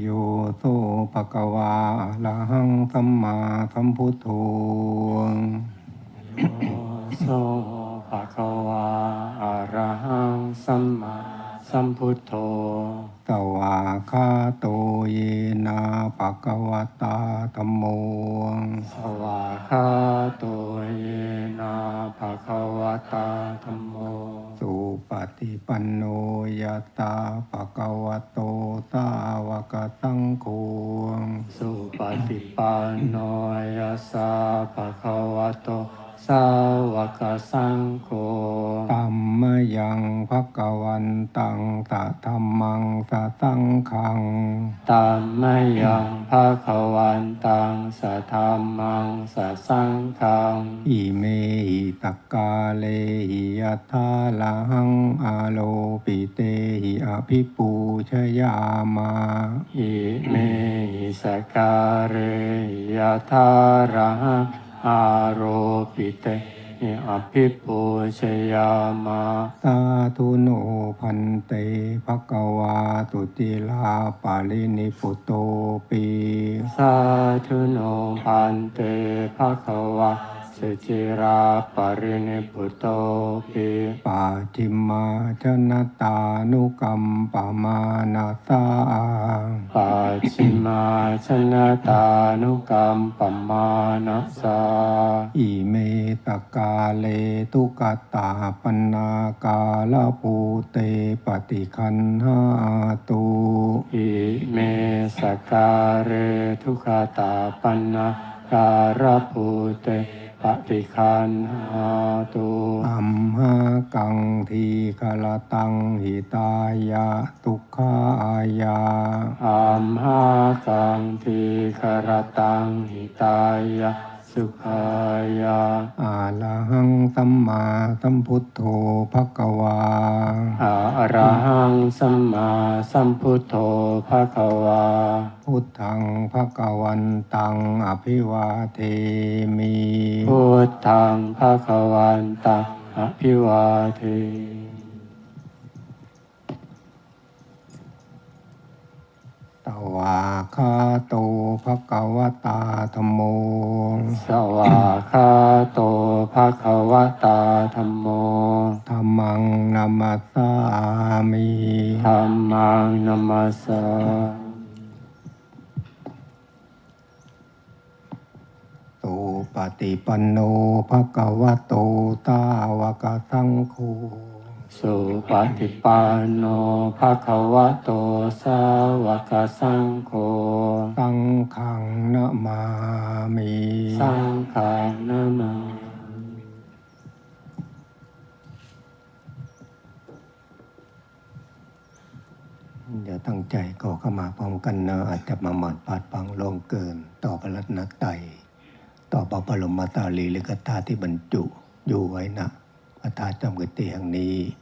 โยโสปะกวาละหังสัมมาสัมพุทโธโอโสภะคะวาอะระหังสัมมาสัมพุทโธ สวาคาโตเยนะภะคะวะตาธัมโมสวาคาโตเยนะภะคะวะตาธัมโม สุปฏิปันโนยะตาภะคะวะโตสาวกสังโฆสุปฏิปันโนยัสสะภะคะวะโต สาวกสังโฆตัมมะยังภะคะวันตังตะธัมมังสะสังขังตามมยังภะคะวันตังสัทธามังสัสสังฆังอิเมหิตกาเลหิยะทาลังอาโลปิเตหิอภิปูชยามาอิเมหิสการเรยะทาระหัง อาโรปิเตหิอภิปูชยามาสาธุโนพันเตภะคะวาตุติลาปาลินิปุตโตปีสาธุโนพันเตภะคะวะ สจิราปรินิพพุตโตปิปาจิมมาชนตานุกรรมปมานาสาปัจฉิมาชนะตานุกรรมปมานัสสาอิเมตกาเลตุกตาปนากาลปูเตปฏิคันหาตุอิเมสการเรทุกขตาปันนาการภูเต ปฏิคันหาตุอัมหากังทีคลตังหิตายาตุขายาอัมหากังทีคารตังหิตายะ สุขายาอาลังสัมมาสัมพุทโธภะคะวาอะระหังสัมมาสัมพุทโธภะคะวา พุทธังภะคะวันตังอภิวาเทมิ พุทธังภะคะวันตังอภิวาเท ตวาคาโตภะคะวตาธัมโม สวาคาโตภะคะวะตาธัมโมธัมมังนามัสสามิธัมมังนัมสสาสุปฏิปันโนภะคะวะโตตาวกสังโฆ สุปฏิปันโนภะคะวะโตสาวกสังโฆ สังฆังนะมามิ สังฆังนามาเดี๋ยวตั้งใจก็เข้ามาพร้อมกันเนอะอาจจะมาหมดปาดปังลงเกิน ต่อพระรัตนตรัยต่อพระบรมตาลีหรือกธาตุที่บรรจุอยู่ไว้นะพระธาตุจำกติแห่งนี้พ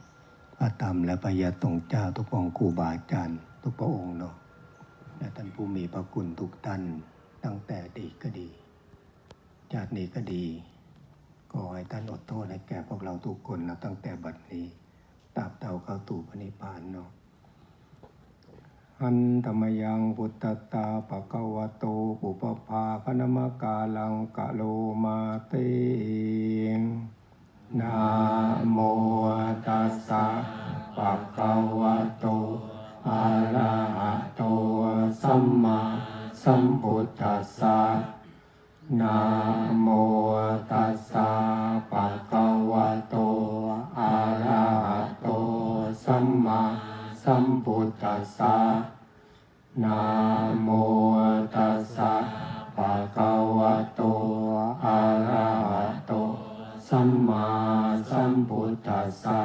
ระธรรมและพระยาตรงเจ้าทุกองครูบาอาจารย์ทุกพระองค์เนาะและท่านผู้มีพระคุณทุกท่านตั้งแต่ดีก็ดี ชาตินี้ก็ดีก็ให้ท่านอดโทษให้แก่พวกเราทุกคนนะตั้งแต่บัดนี้ตราบเท่าเข้าตู่พระนิพพานเนาะหันธรรมยังพุทธตาปะกวะโตปุปภาคณมกาลังกะโลมาเตง นะโมตัสสะปะกวะโตอะระหะโตสัมมาสัมพุทธัสสะนะโมตัสสะปะกวะโตอะระหะโตสัมมาสัมพุทธัสสะนะโมตัสสะภะคะวะโตอะระหะโตสัมมา มพุทธัสสะ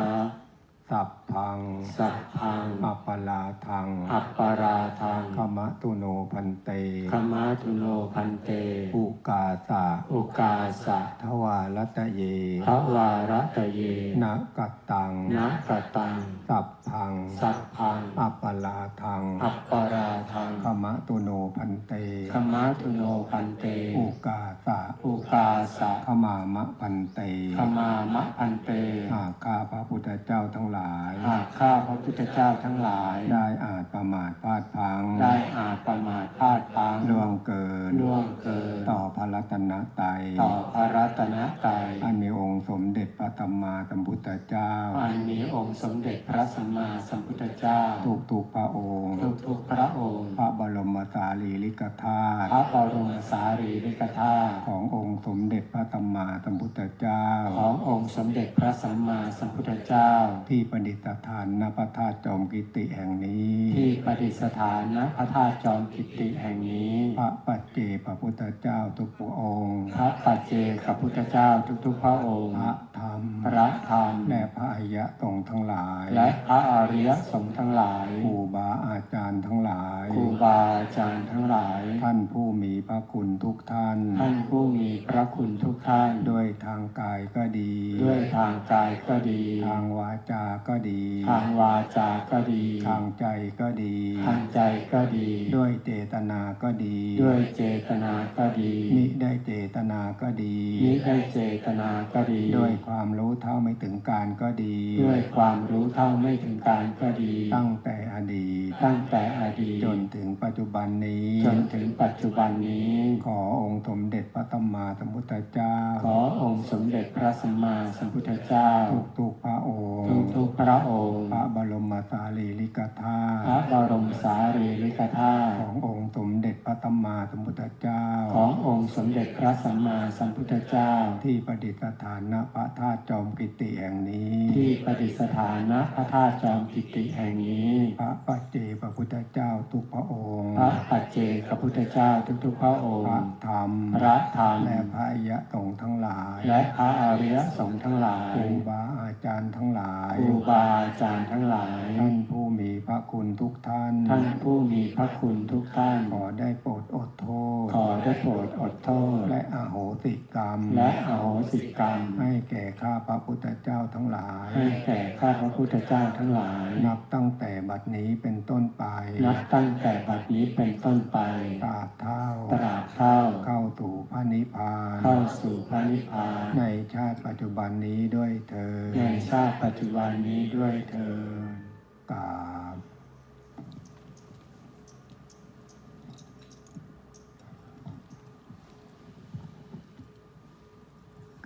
สัพ พัง สัพพัง อัปปลาทัง อัปปาราทังขมะตุโนพันเตขมาตุโนพันเต อุกาสะอุกาสะทวารัตเยทวารตะเยนะกัตตัง นะกตัง สัพพัง สัพพัง อัปปลาทังอัปปาราทังขมะตุโนพันเตขมาตุโนพันเต อุกาสะอุกาสะขมามะพันเตขมามะพันเตหากข้าพระพุทธเจ้าทั้งหลายหลายหากข้าพระพุทธเจ้าทั้งหลาย ได้อาจประมาทพลาดพลัง ได้อาจประมาทพลาดพลังล่วงเกิน ล่วงเกิน ต่อพระรัตนตรัยต่อพระรัตนตรัยอันมีองค์สมเด็จพระสัมมาสัมพุทธเจ้า อันมีองค์สมเด็จพระสัมมาสัมพุทธเจ้า ทุกทุกๆพระองค์ ทุกทุกๆพระองค์ พระบรมสารีริกธาตุ พระบรมสารีริกธาตุขององค์สมเด็จพระสัมมาสัมพุทธเจ้า ขององค์สมเด็จพระสัมมาสัมพุทธเจ้า ที่ประดิษฐานณพระธาตุจอมกิติแห่งนี้ ที่ประดิษฐานณพระธาตุจอมกิตติแห่งนี้ พระปัจเจกพระพุทธเจ้าทุกพระองค์ พระปัจเจกพุทธเจ้าทุกๆพระองค์ พระธรรม พระธรรม และพระอริยสงฆ์ทั้งหลาย และพระอริยสงฆ์ทั้งหลายครูบาอาจารย์ทั้งหลาย ครูบาอาจารย์ทั้งหลาย ท่านผู้มีพระคุณทุกท่าน ท่านผู้มีพระคุณทุกท่าน ด้วยทางกายก็ดี ด้วยทางกายก็ดี ทางวาจาก็ดีทางวาจาก็ดี ทางใจก็ดี ทางใจก็ดี ด้วยเจตนาก็ดี ด้วยเจตนาก็ดีมิได้เจตนาก็ดีมิได้เจตนาก็ดี ด้วยความรู้เท่าไม่ถึงการก็ดี ด้วยความรู้เท่าไม่ถึงการก็ดี ตั้งแต่อดีต ตั้งแต่อดีตจนถึงปัจจุบันนี้ จนถึงปัจจุบันนี้ ขอองค์สมเด็จพระสัมมาสัมพุทธเจ้า ขอองค์สมเด็จพระสัมมาสัมพุทธเจ้า ทุกทุกๆพระองค์ ทุกทุกๆพระองค์ พระบรมสารีริกธาพระตุบรมสารีริกธาตุขององค์สมเด็จพระสัมมาสัมพุทธเจ้า ขององค์สมเด็จพระสัมมาสัมพุทธเจ้า ที่ประดิษฐานณพระธาตุจอมกิติแห่งนี้ ที่ประดิษฐานณพระธาตุจอมกิติแห่งนี้ พระปัจเจกพระพุทธเจ้าทุกพระองค์ พระปัจเจกพุทธเจ้าทุกๆพระองพระค์ธรรมพระธรรม และพระอริยสงฆ์ทั้งหลายและพระอริยสงฆ์ทั้งหลาย ครูบา อาจารย์ทั้งหลายครูบาอาจารย์ทั้งหลาย ท่านผู้ มีพระคุณทุกท่าน ท่านผู้มีพระคุณทุกท่าน ขอได้โปรดอดโทษ ขอได้โปรดอดโทษ และอโหสิกรรม และอโหสิกรรม ให้แก่ข้าพระพุทธเจ้าทั้งหลาย ให้แก่ข้าพระพุทธเจ้าทั้งหลาย นับตั้งแต่บัดนี้เป็นต้นไป นับตั้งแต่บัดนี้เป็นต้นไปตราบเท่าตราบเท่า เข้าสู่พระนิพพาน เข้าสู่พระนิพพาน ในชาติปัจจุบันนี้ด้วยเธอญในชาติปัจจุบันนี้ด้วยเธอญก ราบ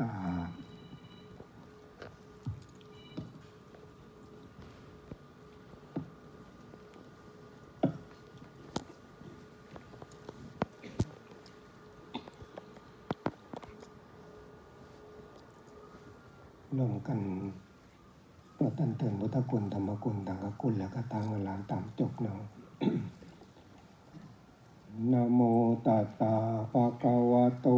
กราบร่วมกันโปร ตันเตือนพุทธคุณธรรมคุณตังกคุณแล้วก็ตั้งเวลาตามจบเนาะนะโมตัสสะภะคะวะโต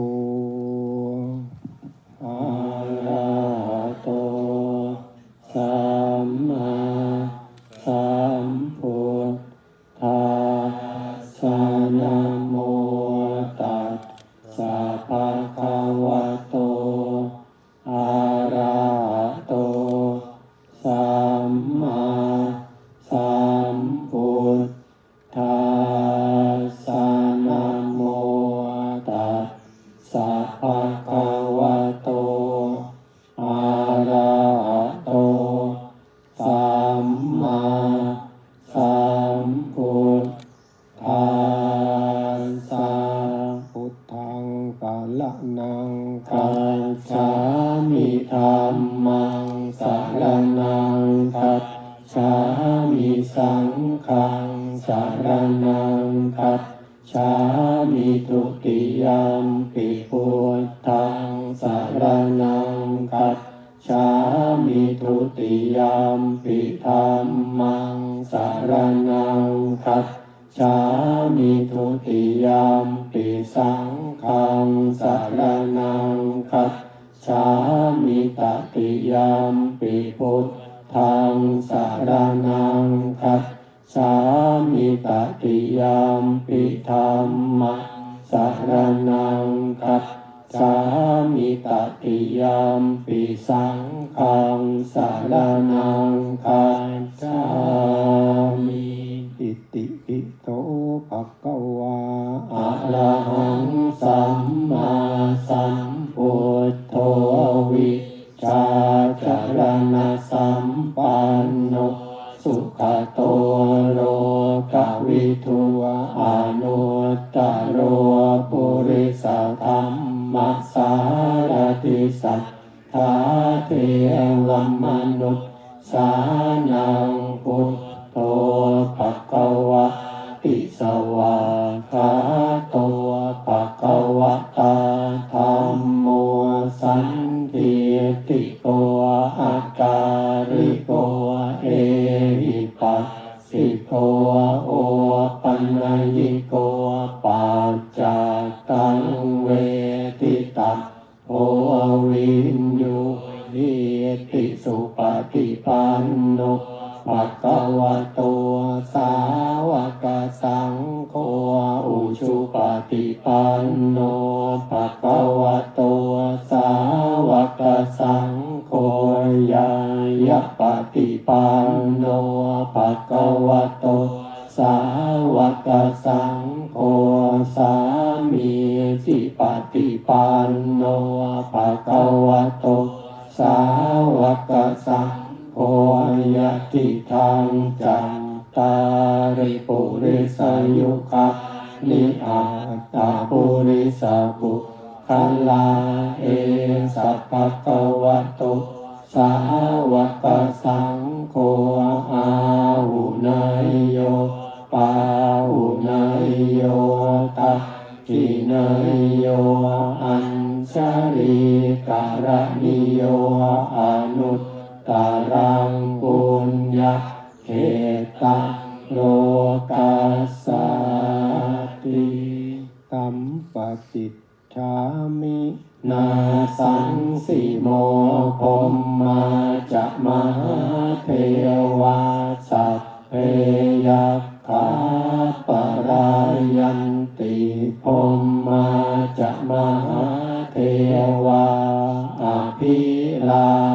สัม รนังคัจฉามิทุติยามปิสังฆังสารนังคัจฉามิตติยามปิพุทธังสารนังคัจฉามิตติยามปิธัมมังสารนังคัจฉามิตติยามปิสังฆังสารนังคัจฉา ภะคะวะโตสาวกสังโฆอุชุปฏิปันโนภะคะวะโตสาวกสังโฆยายะปฏิปันโนภะคะวะโตสาวกสังโฆสามีจิปฏิปันโนภะคะวะโต สาวกสังโฆ ทิทางจันตาริปุริสยุคะนิอาตาปุริสบุคลาเอสัพพะคะวะโตสาวกสังโฆอาหุนายโยปาหุนายโยตักินายโยอัญชลีการณิโยอนุตตารังปุ ญญาเขตะโลกัสสติสัมปติชามินาสังสิโมพมมาจะมหาเทวาสัพเพยัคขาปรายันติพมมาจะมหาเทวาอภิลา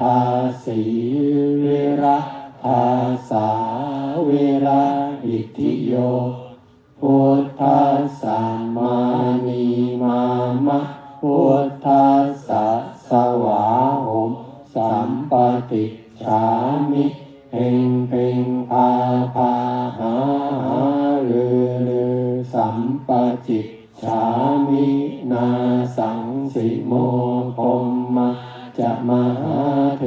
ระทาสีวิระทาสาวิระอิทิโยพุทธัสสะมานีมามะพุทธัสสะสวาหมสัมปติฉามิเพ่งเพ่งพาพาหาหาลือลือสัมปจิตฉามินาสังสิโม มหาเท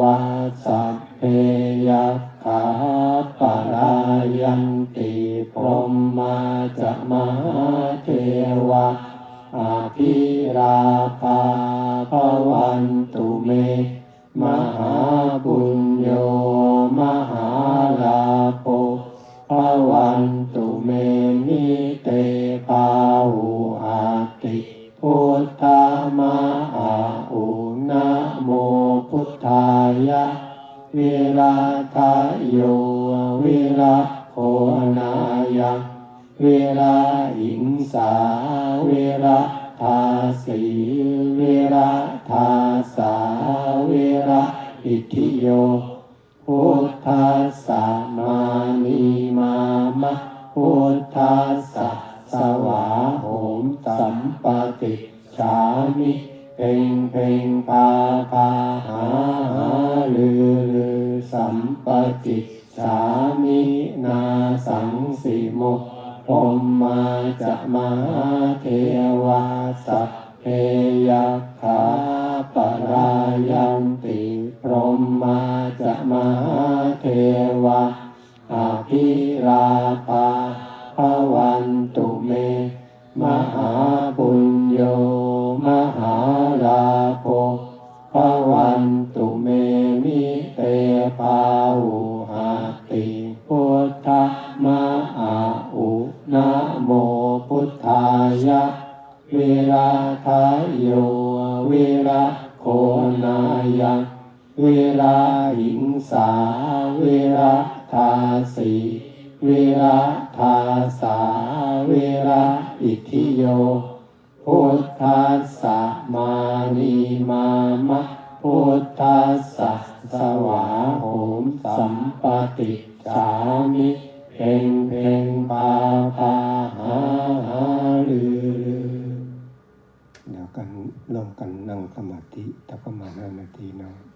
วาสัพเพยัคขาปรายันติพรหมาจะมหาเทวาอภิราภาภวันตุเม มหาบุญโยมหาลาโภภวันตุเมมิเตภาหุอา ราทายโยวิราโคนายังวิราหิงสาวิราทาสีวิราทาสาวิราอิทิโยพุทธัสสะมานีมามะพุทธัสสะสวาโหมสัมปติฉามิเพ่งเพ่งพาพาหาหาลือ สัมปติฉามินาสังสิโมพรหมาจะมาเทวาสัพเพยคขาปรายันติพรหมาจะมาเทวาอาภิราภาภวันตุเม มหาบุญโยมหา สะมานีมามะพุทธัสสะสวาโหมสัมปติสามิเพ่งเพ่งปาปาหาหาลือเดี๋ยวกันร่มกันนั่งสมาธิสักประมาณห้านาทีเนาะ